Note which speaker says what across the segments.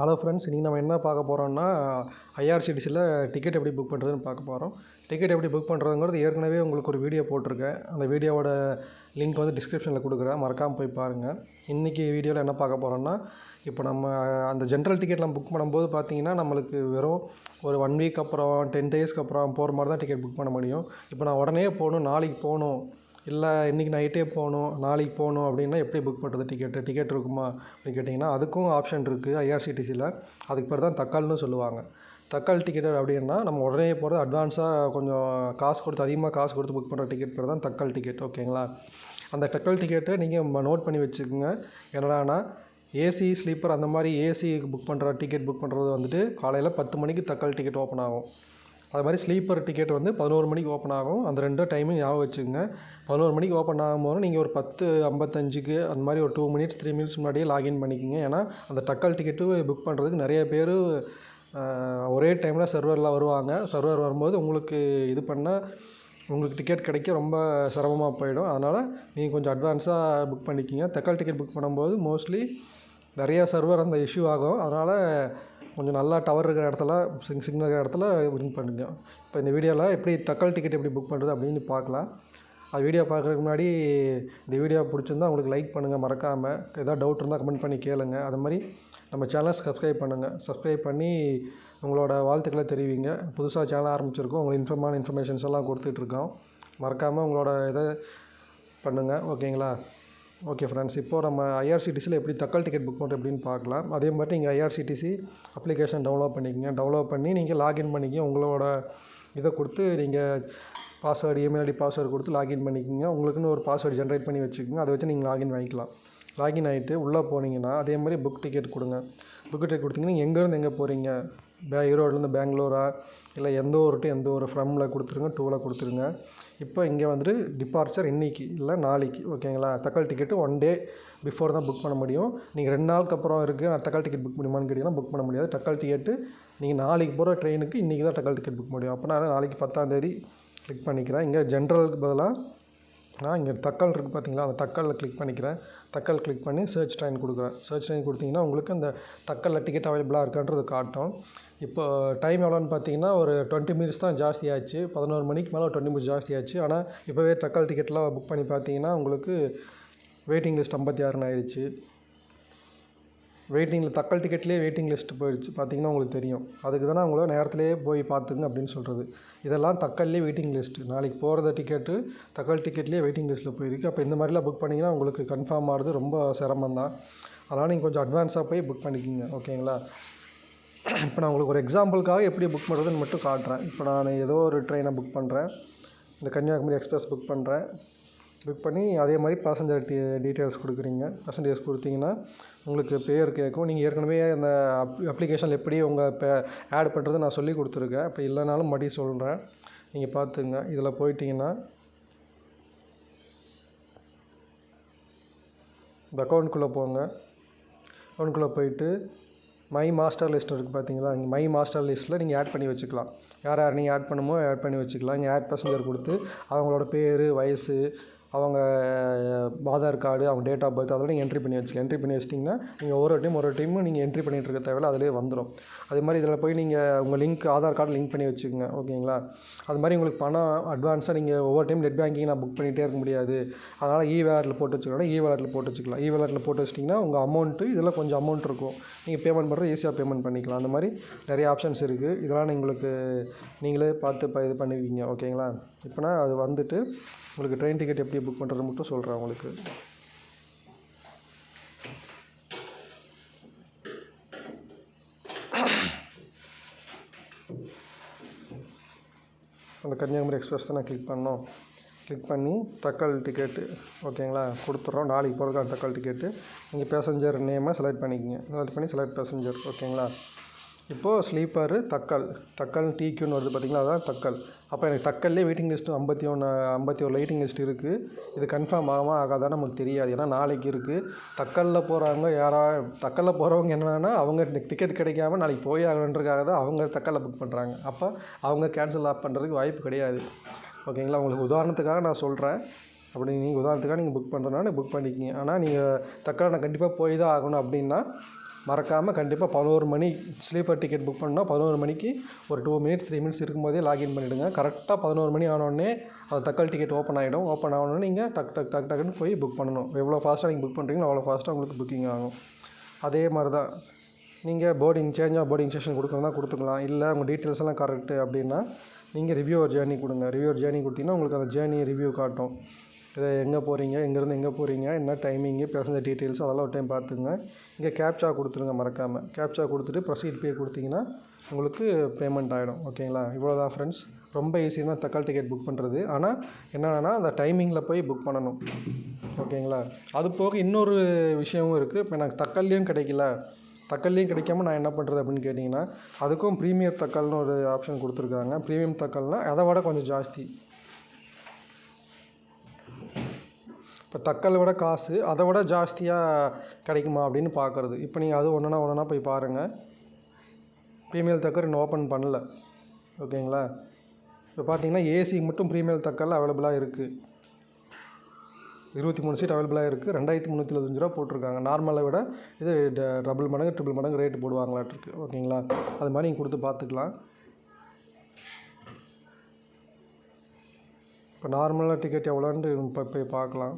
Speaker 1: Hello friends இன்றைக்கி நம்ம என்ன பார்க்க போகிறோம்னா ஐஆர்சிடிசியில் டிக்கெட் எப்படி புக் பண்ணுறதுன்னு பார்க்க போகிறோம் டிக்கெட் எப்படி புக் பண்ணுறதுங்கிறது ஏற்கனவே உங்களுக்கு ஒரு வீடியோ போட்டிருக்கேன். அந்த வீடியோவோட லிங்க் வந்து டிஸ்கிரிப்ஷனில் கொடுக்குறேன். மறக்காமல் போய் பாருங்கள் இன்றைக்கி வீடியோவில் என்ன பார்க்க போகிறோம்னா இப்போ நம்ம அந்த ஜென்ரல் டிக்கெட்லாம் புக் பண்ணும்போது பார்த்தீங்கன்னா நம்மளுக்கு வெறும் ஒரு ஒன் வீக் அப்புறம் டென் டேஸ்க்கு அப்புறம் போகிற மாதிரி தான் டிக்கெட் புக் பண்ண முடியும். இப்போ நான் உடனே போகணும் நாளைக்கு போகணும். இல்லை இன்றைக்கி நைட்டே போகணும் நாளைக்கு போகணும் அப்படின்னா எப்படி புக் பண்ணுறது டிக்கெட்டு டிக்கெட் இருக்குமா அப்படின்னு கேட்டிங்கன்னா அதுக்கும் ஆப்ஷன் இருக்குது ஐஆர்சிடிசியில் அதுக்கு பேர் தான் தக்கால்னு சொல்லுவாங்க. தக்கால் டிக்கெட் அப்படின்னா நம்ம உடனே போகிறது அட்வான்ஸாக கொஞ்சம் காசு கொடுத்து அதிகமாக காசு கொடுத்து புக் பண்ணுற டிக்கெட் பேர் தான் தக்கால் டிக்கெட் ஓகேங்களா அந்த தக்கால் டிக்கெட்டை நீங்கள் நோட் பண்ணி வச்சுக்கோங்க. என்னடானா ஏசி ஸ்லீப்பர் அந்த மாதிரி ஏசி புக் பண்ணுற டிக்கெட் புக் பண்ணுறது வந்துட்டு காலையில் பத்து மணிக்கு தக்கால் டிக்கெட் ஓப்பன் ஆகும். அது மாதிரி ஸ்லீப்பர் டிக்கெட் வந்து பதினோரு மணிக்கு ஓப்பன் ஆகும். அந்த ரெண்டும் டைமும் ஞாபகம் வச்சுக்கோங்க. பதினோரு மணிக்கு ஓப்பன் ஆகும்போது நீங்கள் ஒரு பத்து ஐம்பத்தஞ்சுக்கு அந்த மாதிரி ஒரு டூ மினிட்ஸ் த்ரீ மினிட்ஸ் முன்னாடியே லாகின் பண்ணிக்கோங்க. ஏன்னா அந்த தக்கால் டிக்கெட்டு புக் பண்ணுறதுக்கு நிறைய பேர் ஒரே டைமில் சர்வரில் வருவாங்க. சர்வர் வரும்போது உங்களுக்கு இது பண்ணால் உங்களுக்கு டிக்கெட் கிடைக்க ரொம்ப சிரமமாக போயிடும். அதனால் நீங்கள் கொஞ்சம் அட்வான்ஸாக புக் பண்ணிக்கிங்க. தக்கால் டிக்கெட் புக் பண்ணும்போது மோஸ்ட்லி நிறையா சர்வர் அந்த இஷ்யூ ஆகும். அதனால் கொஞ்சம் நல்லா டவர் இருக்கிற இடத்துல சிங் சிக்னல் இருக்கிற இடத்துல புக் பண்ணுங்க. இப்போ இந்த வீடியோவில் எப்படி தக்கால் டிக்கெட் எப்படி புக் பண்ணுறது அப்படின்னு பார்க்கலாம். அது வீடியோ பார்க்குறதுக்கு முன்னாடி இந்த வீடியோ பிடிச்சிருந்தா உங்களுக்கு லைக் பண்ணுங்கள் மறக்காமல் ஏதாவது டவுட் இருந்தால் கமெண்ட் பண்ணி கேளுங்க. அது மாதிரி நம்ம சேனலை சப்ஸ்கிரைப் பண்ணுங்கள் சப்ஸ்கிரைப் பண்ணி உங்களோட வாழ்த்துக்களை தெரிவிங்க. புதுசாக சேனல் ஆரம்பிச்சிருக்கோம். உங்களுக்கு இன்ஃபர்மான இன்ஃபர்மேஷன்ஸ் எல்லாம் கொடுத்துட்ருக்கோம் மறக்காமல் உங்களோட இதை பண்ணுங்கள் ஓகேங்களா? ஓகே ஃப்ரெண்ட்ஸ் இப்போது நம்ம ஐஆர்சிடிசியில் எப்படி தக்கால் டிக்கெட் புக் பண்ணுறது எப்படின்னு பார்க்கலாம். அதே மாதிரி நீங்கள் ஐஆர்சிடிசி அப்ளிகேஷன் டவுன்லோட் பண்ணிக்கங்க. டவுன்லோட் பண்ணி நீங்கள் லாகின் பண்ணிக்கங்க. உங்களோட இதை கொடுத்து நீங்கள் பாஸ்வேர்டு இமெயில் ஐடி பாஸ்வேர்டு கொடுத்து லாகின் பண்ணிக்கோங்க. உங்களுக்குன்னு ஒரு பாஸ்வேர்டு ஜென்ரேட் பண்ணி வச்சுக்கோங்க. அதை வச்சு நீங்கள் லாகின் வாங்கிக்கலாம். லாகின் ஆகிட்டு உள்ளே போனீங்கன்னா அதே மாதிரி புக் டிக்கெட் கொடுங்க. புக் டிக்கெட் கொடுத்தீங்கன்னா நீங்கள் எங்கேருந்து எங்கே போகிறீங்க பே ஈரோட்லேருந்து பெங்களூரா? இல்லை எந்த ஒரு டு எந்த ஒரு ஃப்ரம்மில் கொடுத்துருங்க டூவில் கொடுத்துருங்க. இப்போ இங்கே வந்துட்டு டிபார்ச்சர் இன்றைக்கி இல்லை நாளைக்கு ஓகேங்களா Tatkal ticket one day before தான் புக் பண்ண முடியும். நீங்கள் ரெண்டு நாளுக்கு அப்புறம் இருக்குது நான் தக்கால் டிக்கெட் புக் முடியுமான்னு கேட்டிங்கன்னா புக் பண்ண முடியாது. தக்கால் டிக்கெட்டு நீங்கள் நாளைக்கு போகிற ட்ரெயினுக்கு இன்றைக்கி தான் தக்கால் டிக்கெட் புக் முடியும். அப்போ நான் நாளைக்கு பத்தாந்தேதி கிளிக் பண்ணிக்கிறேன். இங்கே ஜென்ரலுக்கு பதிலாக நான் இங்கே தக்கால் இருக்குது பார்த்தீங்களா? அந்த தக்காலில் கிளிக் பண்ணிக்கிறேன். தக்கால் கிளிக் பண்ணி சர்ச் ட்ரெயின் கொடுக்குறேன். சர்ச் ட்ரெயின் கொடுத்தீங்கன்னா உங்களுக்கு அந்த தக்கலில் டிக்கெட் அவைலபிளாக இருக்கான்றது காட்டும். இப்போ டைம் எவ்வளோன்னு பார்த்தீங்கன்னா ஒரு டுவெண்ட்டி மினிட்ஸ் தான் ஜாஸ்தி ஆச்சு. பதினோரு மணிக்கு மேலே டுவெண்ட்டி மினிட்ஸ் ஜாஸ்தி ஆச்சு. ஆனால் இப்போவே தக்கால் டிக்கெட்லாம் புக் பண்ணி பார்த்தீங்கன்னா உங்களுக்கு வெயிட்டிங் லிஸ்ட் ஐம்பத்தி ஆறுன்னு ஆயிடுச்சு வெயிட்டிங்கில் தக்கால் டிக்கெட்லேயே வெயிட்டிங் லிஸ்ட் போயிடுச்சு. பார்த்தீங்கன்னா உங்களுக்கு தெரியும். அதுக்கு தானே உங்களை நேரத்துலேயே போய் பார்த்துங்க அப்படின்னு சொல்கிறது இதெல்லாம் தக்கல்லே வெயிட்டிங் லிஸ்ட்டு நாளைக்கு போகிறத டிக்கெட்டு தக்கால் டிக்கெட்லேயே வெயிட்டிங் லிஸ்ட்டில் போயிருக்கு. அப்போ இந்த மாதிரிலாம் புக் பண்ணிங்கன்னா உங்களுக்கு கன்ஃபார்ம் ஆகிறது ரொம்ப சிரமம் தான் அதனால் நீங்கள் கொஞ்சம் அட்வான்ஸாக போய் புக் பண்ணிக்கிங்க. ஓகேங்களா இப்போ நான் உங்களுக்கு ஒரு எக்ஸாம்பிளுக்காக எப்படி புக் பண்ணுறதுன்னு மட்டும் காட்டுறேன். இப்போ நான் ஏதோ ஒரு ட்ரெயினை புக் பண்ணுறேன் இந்த கன்னியாகுமரி எக்ஸ்பிரஸ் புக் பண்ணுறேன் புக் பண்ணி அதே மாதிரி பேசஞ்சர் டீ டீட்டெயில்ஸ் கொடுக்குறீங்க. பர்சன்டேஜ் கொடுத்தீங்கன்னா உங்களுக்கு பேர் கேட்கும். நீங்கள் ஏற்கனவே அந்த அப் அப்ளிகேஷனில் எப்படி உங்கள் பே ஆட் பண்ணுறது நான் சொல்லி கொடுத்துருக்கேன். இப்போ இல்லைனாலும் மறுபடியும் சொல்கிறேன் நீங்கள் பார்த்துங்க. இதில் போயிட்டீங்கன்னா இந்த அக்கௌண்ட்குள்ளே போங்க. அக்கௌண்ட்குள்ளே போயிட்டு மை மாஸ்டர் லிஸ்ட் இருக்குது பார்த்தீங்களா? இங்கே மை மாஸ்டர் லிஸ்ட்டில் நீங்கள் ஆட் பண்ணி வச்சுக்கலாம். யார் யார் நீங்கள் ஆட் பண்ணுமோ ஆட் பண்ணி வச்சுக்கலாம். இங்கே ஆட் பசஞ்சர் கொடுத்து அவங்களோட பேர் வயசு அவங்க ஆதார் கார்டு அவங்க டேட் ஆஃப் பர்த் அதெல்லாம் நீங்கள் என்ட்ரி பண்ணி வச்சுக்கலாம் என்ட்ரி பண்ணி வச்சிட்டிங்கன்னா நீங்கள் ஒரு டைம் ஒரு டைமும் நீங்கள் என்ட்ரி பண்ணிகிட்டு இருக்க தேவையில்ல அதிலே வந்துடும் அதே மாதிரி இதில் போய் நீங்கள் உங்கள் லிங்க் ஆதார் கார்டு லிங்க் பண்ணி வச்சுக்கோங்க ஓகேங்களா? அது மாதிரி உங்களுக்கு பணம் அட்வான்ஸாக நீங்கள் ஒவ்வொரு டைம் நெட் பேங்கிங் நான் புக் பண்ணிகிட்டே இருக்க முடியாது. அதனால் இ வேலட்டில் போட்டு வச்சுக்கலாம் இ வேலட்டில் போட்டு வச்சுக்கலாம். இ வேலட்டில் போட்டு வச்சிட்டிங்கன்னா உங்கள் அமௌண்ட்டு இதில் கொஞ்சம் அமௌண்ட் இருக்கும். நீங்கள் பேமெண்ட் பண்ணுறது ஈஸியாக பேமெண்ட் பண்ணிக்கலாம். அந்த மாதிரி நிறைய ஆப்ஷன்ஸ் இருக்குது இதெல்லாம் உங்களுக்கு நீங்களே பார்த்து இது பண்ணுவீங்க ஓகேங்களா? இப்போனா அது வந்துட்டு உங்களுக்கு ட்ரெயின் டிக்கெட் எப்படி புக் பண்ணுறது மட்டும் சொல்கிறேன் உங்களுக்கு. அந்த கன்னியாகுமரி எக்ஸ்பிரஸ் தான் நான் கிளிக் பண்ணோம். கிளிக் பண்ணி தக்கால் டிக்கெட்டு ஓகேங்களா கொடுத்துட்றோம் நாளைக்கு போகிறதுக்கான தக்கால் டிக்கெட்டு நீங்கள் பேசஞ்சர் நேமை செலக்ட் பண்ணிக்கோங்க. செலக்ட் பண்ணி செலக்ட் பேசஞ்சர் ஓகேங்களா இப்போது ஸ்லீப்பர் தக்கல். தக்கல் டிக்யூன்னு வருது பார்த்திங்களா? அதான் தக்கல். அப்போ எனக்கு தக்கல்லே வெயிட்டிங் லிஸ்ட்டு ஐம்பத்தி ஒன்று ஐம்பத்தி ஒரு வெயிட்டிங் லிஸ்ட் இருக்குது இது கன்ஃபார்ம் ஆகாமா ஆகாதான் நமக்கு தெரியாது. ஏன்னா நாளைக்கு இருக்குது தக்கலில் போகிறவங்க யாரா தக்கலில் போகிறவங்க என்னென்னா அவங்க டிக்கெட் கிடைக்காம நாளைக்கு போய் ஆகணுன்றக்காக தான் அவங்க தக்கலில் புக் பண்ணுறாங்க அப்போ அவங்க கேன்சல் ஆஃப் பண்ணுறதுக்கு வாய்ப்பு கிடையாது. ஓகேங்களா? உங்களுக்கு உதாரணத்துக்காக நான் சொல்கிறேன் அப்படி நீங்கள் உதாரணத்துக்காக நீங்கள் புக் பண்ணுறதுனால புக் பண்ணிக்கிங்க. ஆனால் நீங்கள் தக்கலை நான் கண்டிப்பாக போய் தான் ஆகணும் அப்படின்னா மறக்காமல் கண்டிப்பாக பதினோரு மணி ஸ்லீப்பர் டிக்கெட் புக் பண்ணால் பதினோரு மணிக்கு ஒரு டூ மினிட்ஸ் த்ரீ மினிட்ஸ் இருக்கும்போதே லாகின் பண்ணிவிடுங்க கரெக்டாக பதினோரு மணி ஆனோடனே அது தக்கல் டிக்கெட் ஓப்பன் ஆகிடும் ஓப்பன் ஆனோடனே நீங்கள் டக் டக் டக் டக்குன்னு போய் புக் பண்ணணும். எவ்வளோ ஃபாஸ்ட்டாக நீங்கள் புக் பண்ணுறீங்களோ அவ்வளோ ஃபாஸ்ட்டாக உங்களுக்கு புக்கிங் ஆகும். அதே மாதிரி தான் நீங்கள் boarding change of boarding station கொடுக்குறதா கொடுத்துக்கலாம். இல்லை உங்கள் டீட்டெயில்ஸ் எல்லாம் கரெக்டு அப்படின்னா நீங்கள் ரிவ்யூ ஜேர்னி கொடுங்க. ரிவ்யூ ஜேர்னி கொடுத்தீங்கன்னா உங்களுக்கு அந்த ஜேர்னி ரிவ்யூ காட்டும். எங்கே போகிறீங்க எங்கேருந்து எங்கே போகிறீங்க என்ன டைமிங்கு பேசஞ்சர் டீட்டெயில்ஸ் அதெல்லாம் ஒரு டைம் பார்த்துங்க இங்கே கேப்சா கொடுத்துருங்க மறக்காமல் கேப்சா கொடுத்துட்டு ப்ரொசீட் பே கொடுத்தீங்கன்னா உங்களுக்கு பேமெண்ட் ஆகிடும் ஓகேங்களா? இவ்வளோ தான் ஃப்ரெண்ட்ஸ் ரொம்ப ஈஸி தான் தக்கால் டிக்கெட் புக் பண்ணுறது ஆனால் என்னென்னா அந்த டைமிங்கில் போய் புக் பண்ணணும். ஓகேங்களா? அது போக இன்னொரு விஷயமும் இருக்குது இப்போ எனக்கு தக்கல்லையும் கிடைக்கல. தக்காளியும் கிடைக்காம நான் என்ன பண்ணுறது அப்படின்னு கேட்டிங்கன்னா அதுக்கும் ப்ரீமியர் தக்கால்னு ஒரு ஆப்ஷன் கொடுத்துருக்காங்க. ப்ரீமியம் தக்கால்னால் அதை விட கொஞ்சம் ஜாஸ்தி. இப்போ தக்காளை விட காசு அதை விட ஜாஸ்தியாக கிடைக்குமா அப்படின்னு பார்க்குறது. இப்போ நீங்கள் அது ஒன்றுனா ஒன்றுனா போய் பாருங்கள் ப்ரீமியர் தக்கர் இன்னும் ஓப்பன் பண்ணல. ஓகேங்களா இப்போ பார்த்தீங்கன்னா ஏசிக்கு மட்டும் ப்ரீமியல் தக்கல் அவைலபிளாக இருக்குது இருபத்தி மூணு சீட் அவைலபிளாக இருக்குது ரெண்டாயிரத்தி முந்நூற்றி எழுபத்தஞ்சு ரூபா போட்டிருக்காங்க. நார்மலை விட இது ட- டபுள் மடங்கு ட்ரிபிள் மடங்கு ரேட்டு போடுவாங்களாட்டிருக்கு ஓகேங்களா அது மாதிரி நீங்கள் கொடுத்து பார்த்துக்கலாம். இப்போ நார்மலாக டிக்கெட் எவ்வளோன்ட்டு இப்போ போய் பார்க்கலாம்.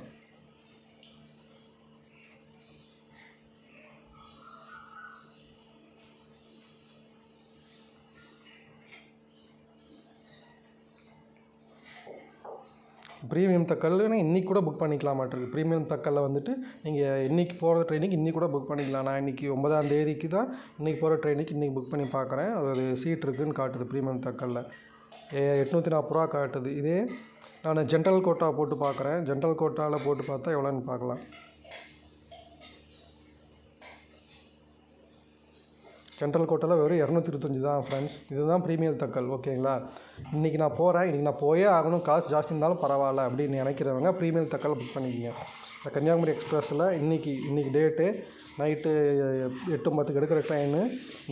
Speaker 1: ப்ரீமியம் தக்கல்னா இன்றைக்கி கூட புக் பண்ணிக்கலாம் மாட்டிருக்கு ப்ரீமியம் தக்கல்ல வந்துட்டு நீங்கள் இன்றைக்கி போகிற ட்ரெயினுக்கு இன்றைக்கி கூட புக் பண்ணிக்கலாம். நான் இன்றைக்கி ஒன்பதாம் தேதிக்கு தான் இன்றைக்கி போகிற ட்ரெயினுக்கு இன்றைக்கி புக் பண்ணி பார்க்குறேன் அது சீட் இருக்குதுன்னு காட்டுது ப்ரீமியம் தக்கல்ல எட்நூற்றி நாற்பது ரூபா காட்டுது. இதே நான் ஜென்ரல் கோட்டா போட்டு பார்க்குறேன் ஜென்ரல் கோட்டாவில் போட்டு பார்த்தா எவ்வளோன்னு பார்க்கலாம். சென்ட்ரல் கோட்டாவில் வெறும் இரநூத்தி இருபத்தஞ்சி தான் ஃப்ரெண்ட்ஸ் இதுதான் ப்ரீமியம் தக்கல் ஓகேங்களா இன்றைக்கி நான் போகிறேன் இன்றைக்கி நான் போயே ஆகணும். காசு ஜாஸ்தி இருந்தாலும் பரவாயில்ல அப்படின்னு நினைக்கிறவங்க ப்ரீமியம் தக்கல் புக் பண்ணிக்கிங்க. இந்த கன்னியாகுமரி எக்ஸ்பிரஸில் இன்றைக்கி இன்றைக்கி டேட்டு நைட்டு எட்டு பத்துக்கு எடுக்கிற ட்ரெயின்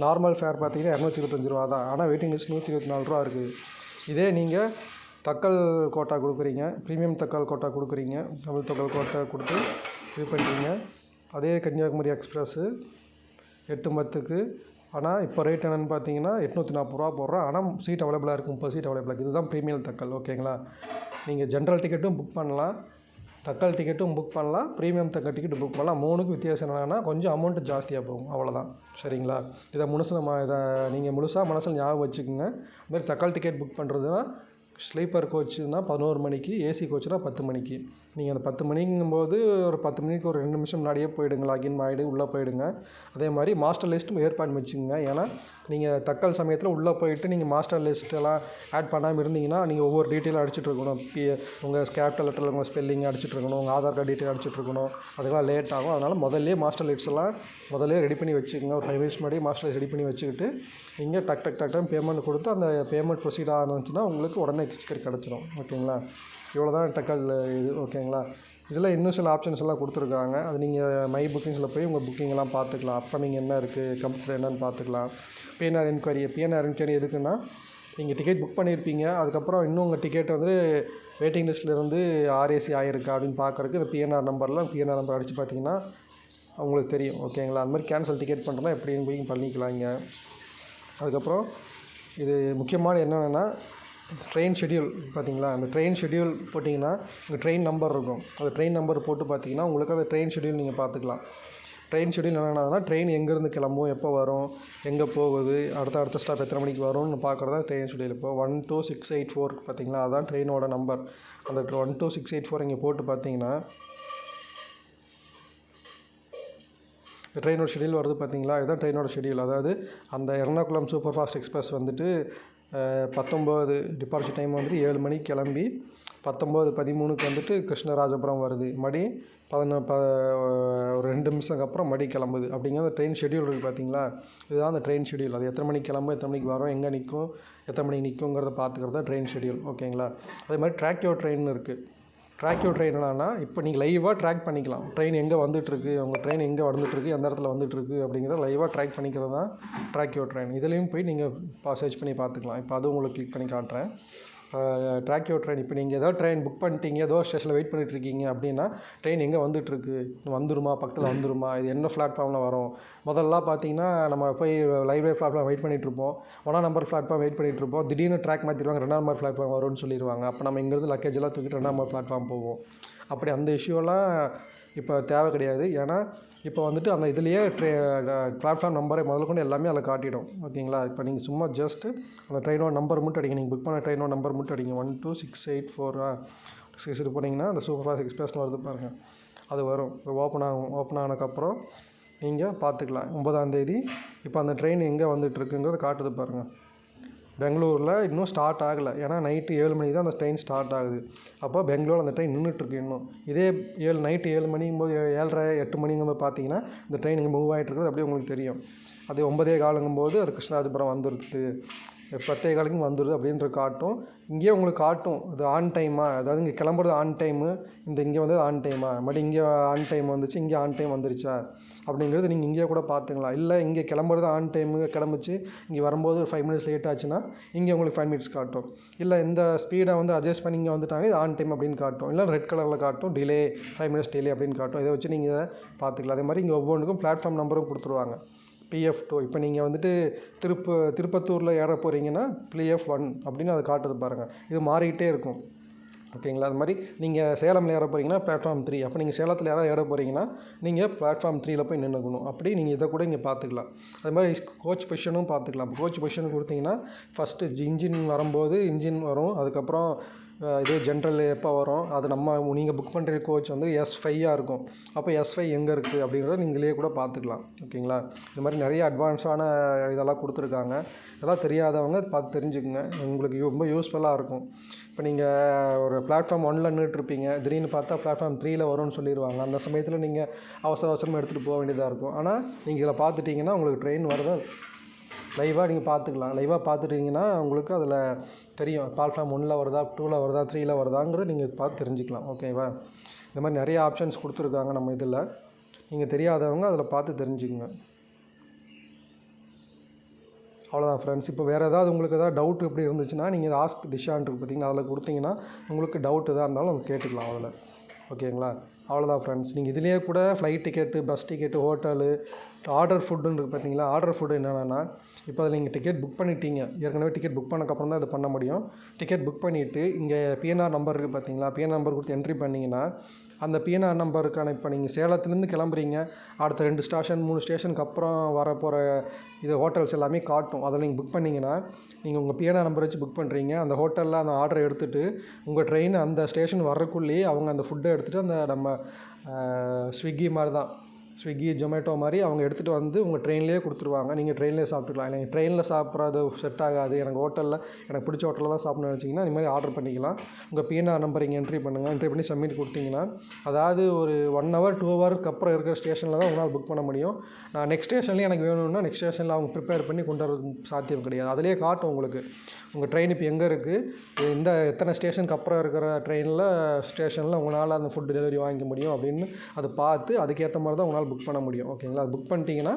Speaker 1: நார்மல் ஃபேர் பார்த்தீங்கன்னா இரநூத்தி இருபத்தஞ்சி ரூபா தான். ஆனால் வெயிட்டிங் லிஸ்ட் நூற்றி இருபத்தி நாலு ரூபா இருக்குது இதே நீங்கள் தக்கல் கோட்டா கொடுக்குறீங்க ப்ரீமியம் தக்கால் கோட்டா கொடுக்குறீங்க தமிழ் தக்கல் கோட்டா கொடுத்து இது பண்ணுறீங்க அதே கன்னியாகுமரி எக்ஸ்பிரஸ்ஸு எட்டு மத்துக்கு ஆனால் இப்போ ரேட் என்னென்னு பார்த்தீங்கன்னா எட்நூற்றி நாற்பது ரூபா போடுறோம் ஆனால் சீட் அவைலபிளாக இருக்கும். முப்பது சீட் அவைலபிளாக இருக்குது. இதுதான் ப்ரீமியம் தக்கல் ஓகேங்களா நீங்கள் ஜென்ரல் டிக்கெட்டும் புக் பண்ணலாம். தக்கல் டிக்கெட்டும் புக் பண்ணலாம். ப்ரீமியம் தக்கல் டிக்கெட் புக் பண்ணலாம். மூணுக்கு வித்தியாசம் என்னென்னா கொஞ்சம் அமௌண்ட்டு ஜாஸ்தியாக போகும். அவ்வளோதான் சரிங்களா? இதை முழுசு நம்ம இதை நீங்கள் முழுசாக மனசில் ஞாபகம் வச்சுக்கோங்க. இதுமாதிரி தக்கால் டிக்கெட் புக் பண்ணுறதுனா ஸ்லீப்பர் கோச்சுன்னா பதினோரு மணிக்கு ஏசி கோச்சுனா பத்து மணிக்கு. நீங்கள் அந்த பத்து மணிங்கும்போது ஒரு பத்து மணிக்கு ஒரு ரெண்டு நிமிஷம் முன்னாடியே போயிடுங்க லாகின் ஆகிடு உள்ளே போயிடுங்க. அதே மாதிரி மாஸ்டர் லிஸ்ட்டும் ஏற்பாடு வச்சுக்கோங்க. ஏன்னா நீங்கள் தக்கல் சமயத்தில் உள்ளே போயிட்டு நீங்கள் மாஸ்டர் லிஸ்ட்டெல்லாம் ஆட் பண்ணாமல் இருந்தீங்கன்னா நீங்கள் ஒவ்வொரு டீட்டெயிலும் அடிச்சிட்டு இருக்கணும். பி உங்கள் கேபிட்டல் லெட்டரில் உங்கள் ஸ்பெல்லிங் அடிச்சிட்டு இருக்கணும். உங்கள் ஆதார் கார்டு டீட்டெயில் அடிச்சிட்டு இருக்கணும். லேட் ஆகும். அதனால் முதல்லே மாஸ்டர் லிஸ்ட் எல்லாம் முதல்லே ரெடி பண்ணி வச்சுக்கோங்க. ஒரு ஃபைவ் மினிட்ஸ் முன்னாடி மாஸ்டர் ரெடி பண்ணி வச்சுக்கிட்டு நீங்கள் டக் டக் டக் டக் பேமெண்ட் கொடுத்து அந்த பேமெண்ட் ப்ரொசீட் ஆனச்சுன்னா உங்களுக்கு உடனே டிக்கெட் கிடச்சிடும் ஓகேங்களா? இவ்வளோ தான் டக்கல் இது. ஓகேங்களா? இதில் இன்னும் சில ஆப்ஷன்ஸ் எல்லாம் கொடுத்துருக்காங்க. அது நீங்கள் மை புக்கிங்ஸில் போய் உங்கள் புக்கிங்லாம் பார்த்துக்கலாம். அப்கமிங் என்ன இருக்குது கம்ப்யூட்டர் என்னன்னு பார்த்துக்கலாம். பிஎன்ஆர் என்கொயரி பிஎன்ஆர் என்கொயரி எதுக்குன்னா நீங்கள் டிக்கெட் புக் பண்ணியிருப்பீங்க அதுக்கப்புறம் இன்னும் உங்கள் டிக்கெட் வந்து வெயிட்டிங் லிஸ்ட்டில் இருந்து ஆர்ஏசி ஆகிருக்கா அப்படின்னு பார்க்குறக்கு இந்த பிஎன்ஆர் நம்பர்லாம் பிஎன்ஆர் நம்பர் அடித்து பார்த்தீங்கன்னா உங்களுக்கு தெரியும். ஓகேங்களா அந்த மாதிரி கேன்சல் டிக்கெட் பண்ணுறோம்னா எப்படி போய் பண்ணிக்கலாங்க அதுக்கப்புறம் இது முக்கியமான என்னென்னா ட்ரெயின் ஷெட்யூல் பார்த்தீங்களா அந்த ட்ரெயின் ஷெட்யூல் போட்டிங்கன்னா உங்கள் ட்ரெயின் நம்பர் இருக்கும். அந்த ட்ரெயின் நம்பர் போட்டு பார்த்தீங்கன்னா உங்களுக்கு அந்த ட்ரெயின் ஷெடியூல் நீங்கள் பார்த்துக்கலாம் ட்ரெயின் ஷெட்யூல் என்னென்னா ட்ரெயின் எங்கேருந்து கிளம்பும் எப்போ வரும் எங்கே போகுது அடுத்த அடுத்த ஸ்டாப் எத்தனை மணிக்கு வரும்னு பார்க்குறதா ட்ரெயின் ஷெட்யூல் இப்போ one two six eight four பார்த்தீங்களா அதான் ட்ரெயினோட நம்பர் அந்த one two six eight four இங்கே போட்டு பார்த்தீங்கன்னா ட்ரெயினோட ஷெடியூல் வருது பார்த்தீங்களா இதுதான் ட்ரெயினோட ஷெடியூல் அதாவது அந்த எர்ணாகுளம் சூப்பர் ஃபாஸ்ட் எக்ஸ்பிரஸ் வந்துட்டு பத்தொம்போது டிபார்ச்சர் டைம் வந்துட்டு ஏழு மணிக்கு கிளம்பி பத்தொம்போது பதிமூணுக்கு வந்துட்டு கிருஷ்ணராஜபுரம் வருது. மறுபடி பதினொ ப ஒரு ரெண்டு நிமிஷத்துக்கு அப்புறம் மடி கிளம்புது. அப்படிங்கிறது ட்ரெயின் ஷெடியூல் இருக்குது பார்த்தீங்களா இதுதான் அந்த ட்ரெயின் ஷெடியூல் அது எத்தனை மணிக்கு கிளம்பும் எத்தனை மணிக்கு வரும் எங்கே நிற்கும் எத்தனை மணிக்கு நிற்குங்கிறத பார்த்துக்கிறது தான் ட்ரெயின் ஷெடியூல் ஓகேங்களா? அதே மாதிரி ட்ராக்யோ ட்ரெயின் இருக்குது ட்ராக்யோ ட்ரெயின் என்னன்னா இப்போ நீங்கள் லைவாக ட்ராக் பண்ணிக்கலாம். ட்ரெயின் எங்கே வந்துட்டுருக்கு உங்கள் ட்ரெயின் எங்கே வந்துட்டுருக்கு எந்த இடத்துல வந்துட்டுருக்கு அப்படிங்கிறத லைவாக ட்ராக் பண்ணிக்கிறது தான் ட்ராக்யோ ட்ரெயின் இதுலேயும் போய் நீங்கள் பா சர்ச் பண்ணி பார்த்துக்கலாம் இப்போ அதுவும் உங்களுக்கு கிளிக் பண்ணி காட்டுறேன். ட்ராக் யூர் ட்ரெயின் இப்போ நீங்கள் ஏதோ ட்ரெயின் புக் பண்ணிட்டீங்க ஏதோ ஸ்டேஷனில் வெயிட் பண்ணிட்டு இருக்கீங்க அப்படின்னா ட்ரெயின் எங்கே வந்துட்டுருக்கு? வந்துருமா? பக்கத்தில் வந்துருமா? இது என்ன பிளாட்ஃபார்மில் வரும்? முதல்லாம் பார்த்தீங்கன்னா நம்ம போய் லைவ்வே பிளாட்ஃபார்ம் வெயிட் பண்ணிகிட்ருப்போம் இருப்போம் ஒன்றாம் நம்பர் பிளாட்ஃபார்ம் வெயிட் பண்ணிகிட்ருப்போம் இருப்போம் திடீர்னு ட்ராக் மாற்றிடுவாங்க ரெண்டாம் நம்பர் பிளாட்ஃபார்ம் வரும்னு சொல்லிடுவாங்க. அப்போ நம்ம இங்கேருந்து லக்கேஜெல்லாம் தூக்கிட்டு ரெண்டாம் நம்பர் பிளாட்ஃபார்ம் போவோம். அப்படி அந்த இஷ்யூலாம் இப்போ தேவை கிடையாது. ஏன்னா இப்போ வந்துட்டு அந்த இதுலேயே ட்ரே பிளாட்ஃபார்ம் நம்பரை முதல்ல கொண்டு எல்லாமே அதில் காட்டிடும். ஓகேங்களா? இப்போ நீங்கள் சும்மா ஜஸ்ட்டு அந்த ட்ரெயினோட நம்பர் மட்டும் அடிங்க. நீங்கள் புக் பண்ண ட்ரெயினோட நம்பர் மட்டும் அடிங்க. One two six eight four six இது போனீங்கன்னா அந்த சூப்பர் ஃபாஸ்ட் எக்ஸ்பிரஸ்னு வருது பாருங்கள் அது வரும். ஓப்பன் ஆகும் ஓப்பன் ஆனதுக்கப்புறம் நீங்கள் பார்த்துக்கலாம். ஒன்பதாம் தேதி இப்போ அந்த ட்ரெயின் எங்கே வந்துட்டுருக்குங்கிறத காட்டுது பாருங்கள் பெங்களூரில் இன்னும் ஸ்டார்ட் ஆகலை. ஏன்னா நைட்டு ஏழு மணிக்கு தான் அந்த ட்ரெயின் ஸ்டார்ட் ஆகுது. அப்போ பெங்களூர் அந்த ட்ரெயின் நின்றுட்டுருக்கு இன்னும். இதே ஏழு நைட்டு ஏழு மணிங்கும்போது ஏ- ஏழரை எட்டு மணிங்கும்போது பார்த்தீங்கன்னா இந்த ட்ரெயின் இங்கே மூவ் ஆகிட்டு இருக்கிறது அப்படியே உங்களுக்கு தெரியும். அது ஒன்பதே காலங்கும்போது அது கிருஷ்ணராஜபுரம் வந்துருக்குது பிரத்யேக காலுக்கும் வந்துடுது அப்படின்ற காட்டும். இங்கேயே உங்களுக்கு காட்டும். இது ஆன் டைமா அதாவது இங்கே கிளம்புறது ஆன் டைமு இந்த இங்கே வந்து ஆன் டைமா மறுபடியும் இங்கே ஆன் டைம் வந்துச்சு இங்கே ஆன் டைம் வந்துருச்சா? அப்படிங்கிறது நீங்கள் இங்கேயே கூட பார்த்துக்கலாம். இல்லை இங்கே கிளம்புறது ஆன் டைமு கிளம்புச்சு இங்கே வரும்போது ஃபைவ் மினிட்ஸ் லேட் ஆச்சுன்னா இங்கே உங்களுக்கு ஃபைவ் மினிட்ஸ் காட்டும். இல்லை இந்த ஸ்பீடை வந்து அட்ஜஸ்ட் பண்ணி இங்கே வந்துட்டாங்க இது ஆன் டைம் அப்படின்னு காட்டும். இல்லை ரெட் கலரில் காட்டும் டிலே ஃபைவ் மினிட்ஸ் டிலே அப்படின்னு காட்டும். இதை வச்சு நீங்கள் பார்த்துக்கலாம். அதே மாதிரி இங்கே ஒவ்வொன்றுக்கும் பிளாட்ஃபார்ம் நம்பரும் கொடுத்துருவாங்க. பிஎஃப் டூ இப்போ நீங்கள் வந்துட்டு திருப்ப திருப்பத்தூரில் ஏற போகிறீங்கன்னா பிஎஃப் ஒன் அப்படின்னு அதை காட்டுறது பாருங்கள் இது மாறிக்கிட்டே இருக்கும். ஓகேங்களா அது மாதிரி நீங்கள் சேலமில் ஏற போகிறீங்கன்னா பிளாட்ஃபார்ம் த்ரீ அப்போ நீங்கள் சேலத்தில் யாராவது ஏற போகிறீங்கன்னா நீங்கள் பிளாட்ஃபார்ம் த்ரீயில் போய் நின்றுக்கணும் அப்படி நீங்கள் இதை கூட இங்கே பார்த்துக்கலாம் அது மாதிரி கோச் பொசிஷனும் பார்த்துக்கலாம் கோச் பொசிஷன் கொடுத்தீங்கன்னா ஃபஸ்ட்டு இன்ஜின் வரும்போது இன்ஜின் வரும். அதுக்கப்புறம் இதே ஜென்ரல் எப்போ வரும்? அது நம்ம நீங்கள் புக் பண்ணுற கோச் வந்து எஸ் ஃபையாக இருக்கும். அப்போ எஸ் ஃபைவ் எங்கே இருக்குது அப்படிங்கிறத நீங்களே கூட பார்த்துக்கலாம். ஓகேங்களா? இந்த மாதிரி நிறைய அட்வான்ஸான இதெல்லாம் கொடுத்துருக்காங்க. இதெல்லாம் தெரியாதவங்க பார்த்து தெரிஞ்சுக்குங்க. உங்களுக்கு ரொம்ப யூஸ்ஃபுல்லாக இருக்கும். இப்போ நீங்கள் ஒரு பிளாட்ஃபார்ம் ஒன்னில் நின்றுட்டுருப்பீங்க திடீர்னு பார்த்தா பிளாட்ஃபார்ம் த்ரீயில் வரும்னு சொல்லிடுவாங்க. அந்த சமயத்தில் நீங்கள் அவசர அவசரமாக எடுத்துகிட்டு போக வேண்டியதாக இருக்கும். ஆனால் நீங்கள் இதில் பார்த்துட்டிங்கன்னா உங்களுக்கு ட்ரெயின் வரதை லைவாக நீங்கள் பார்த்துக்கலாம். லைவாக பார்த்துட்டிங்கன்னா உங்களுக்கு அதில் தெரியும். பால் ஃபார்ம் ஒன்றில் வருதா டூவில் வருதா த்ரீயில் வருதாங்கிறது நீங்கள் பார்த்து தெரிஞ்சுக்கலாம். ஓகேவா இந்த மாதிரி நிறைய ஆப்ஷன்ஸ் கொடுத்துருக்காங்க நம்ம இதில். நீங்கள் தெரியாதவங்க அதில் பார்த்து தெரிஞ்சுக்குங்க. அவ்வளோதான் ஃப்ரெண்ட்ஸ் இப்போ வேறு ஏதாவது உங்களுக்கு ஏதாவது டவுட் எப்படி இருந்துச்சுன்னா நீங்கள் ஆஸ்க் திஷான்ட்டு பார்த்தீங்கன்னா அதில் கொடுத்தீங்கன்னா உங்களுக்கு டவுட் எதாக இருந்தாலும் அதை கேட்டுக்கலாம் அதில் ஓகேங்களா அவ்வளோதான் ஃப்ரெண்ட்ஸ் நீங்கள் இதுலேயே கூட flight ticket bus ticket hotel order ஃபுட்டுன்னு இருக்குது பார்த்தீங்களா? ஆர்டர் ஃபுட்டு என்னென்னா இப்போ அதில் நீங்கள் டிக்கெட் புக் பண்ணிட்டீங்க. ஏற்கனவே டிக்கெட் புக் பண்ணக்கப்புறம் தான் இது பண்ண முடியும். டிக்கெட் புக் பண்ணிவிட்டு இங்கே பிஎன்ஆர் நம்பர் இருக்குது பார்த்தீங்களா? பிஎன்ஆர் நம்பர் கொடுத்து என்ட்ரி பண்ணிங்கன்னா அந்த பிஎன்ஆர் நம்பருக்கான இப்போ நீங்கள் சேலத்துலேருந்து கிளம்புறீங்க. அடுத்த ரெண்டு ஸ்டேஷன் மூணு ஸ்டேஷனுக்கு அப்புறம் வர போகிற இது ஹோட்டல்ஸ் எல்லாமே காட்டும். அதில் நீங்கள் புக் பண்ணிங்கன்னா நீங்கள் உங்கள் பிஎன்ஆர் நம்பர் வச்சு புக் பண்ணுறீங்க அந்த ஹோட்டலில் அந்த ஆர்டரை எடுத்துகிட்டு உங்கள் ட்ரெயின் அந்த ஸ்டேஷன் வர்றக்குள்ளேயே அவங்க அந்த ஃபுட்டை எடுத்துகிட்டு அந்த நம்ம ஸ்விக்கி மாதிரி தான். ஸ்விக்கி ஜொமேட்டோ மாதிரி அவங்க எடுத்துகிட்டு வந்து உங்கள் ட்ரெயின்லேயே கொடுத்துருவாங்க. நீங்கள் ட்ரெயின்லேயே சாப்பிட்டுக்கலாம். இல்லை ட்ரெயினில் சாப்பிட்றது செட் ஆகாது. எனக்கு ஹோட்டலில் எனக்கு பிடிச்ச ஹோட்டலில் தான் சாப்பிடணும்னு நினச்சிங்கன்னா இந்த மாதிரி ஆர்டர் பண்ணிக்கலாம். உங்கள் பிஎன்ஆர் நம்பர் இங்கே என்ட்ரி பண்ணுங்கள் என்ட்ரி பண்ணி சப்மிட் கொடுத்தீங்கன்னா அதாவது ஒரு ஒன் ஹவர் டூ ஹவருக்கு அப்புறம் இருக்கிற ஸ்டேஷனில் தான் உங்களால் புக் பண்ண முடியும். நான் நெக்ஸ்ட் ஸ்டேஷன்லேயே எனக்கு வேணும்னா நெக்ஸ்ட் ஸ்டேஷனில் அவங்க ப்ரிப்பேர் பண்ணி கொண்டு வரது சாத்தியம் கிடையாது. அதிலே காட்டும் உங்களுக்கு. உங்கள் ட்ரெயின் இப்போ எங்கே இருக்குது இந்த எத்தனை ஸ்டேஷனுக்கு அப்புறம் இருக்கிற ட்ரெயினில் ஸ்டேஷனில் உங்களால் அந்த ஃபுட் டெலிவரி வாங்கிக்க முடியும் அப்படின்னு அதை பார்த்து அதுக்கேற்ற மாதிரி தான் உங்களால் புக் பண்ண முடியும். ஓகேங்களா அது புக் பண்ணிட்டீங்கன்னா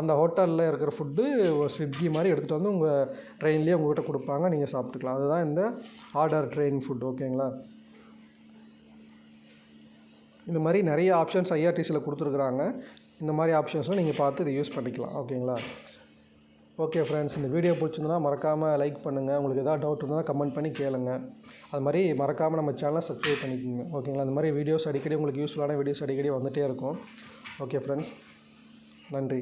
Speaker 1: அந்த ஹோட்டலில் இருக்கிற ஃபுட்டு ஒரு ஸ்விக்கி மாதிரி எடுத்துகிட்டு வந்து உங்கள் ட்ரெயின்லேயே உங்கள்கிட்ட கொடுப்பாங்க. நீங்கள் சாப்பிட்டுக்கலாம். அதுதான் இந்த ஆர்டர் ட்ரெயின் ஃபுட் ஓகேங்களா இந்த மாதிரி நிறைய ஆப்ஷன்ஸ் ஐஆர்டிசியில் கொடுத்துருக்குறாங்க. இந்த மாதிரி ஆப்ஷன்ஸ்லாம் நீங்கள் பார்த்து இதை யூஸ் பண்ணிக்கலாம். ஓகேங்களா ஓகே ஃப்ரெண்ட்ஸ் இந்த வீடியோ பிடிச்சிருந்தனா மறக்காமல் லைக் பண்ணுங்கள் உங்களுக்கு எதாவது டவுட் இருந்தால் கமெண்ட் பண்ணி கேளுங்க. அது மாதிரி மறக்காமல் நம்ம சேனலை சப்ஸ்கிரைப் பண்ணிக்கோங்க. ஓகேங்களா இந்த மாதிரி வீடியோஸ் அடிக்கடி உங்களுக்கு யூஸ்ஃபுல்லான வீடியோஸ் அடிக்கடி வந்துகிட்டே இருக்கும். ஓகே ஃப்ரெண்ட்ஸ் நன்றி.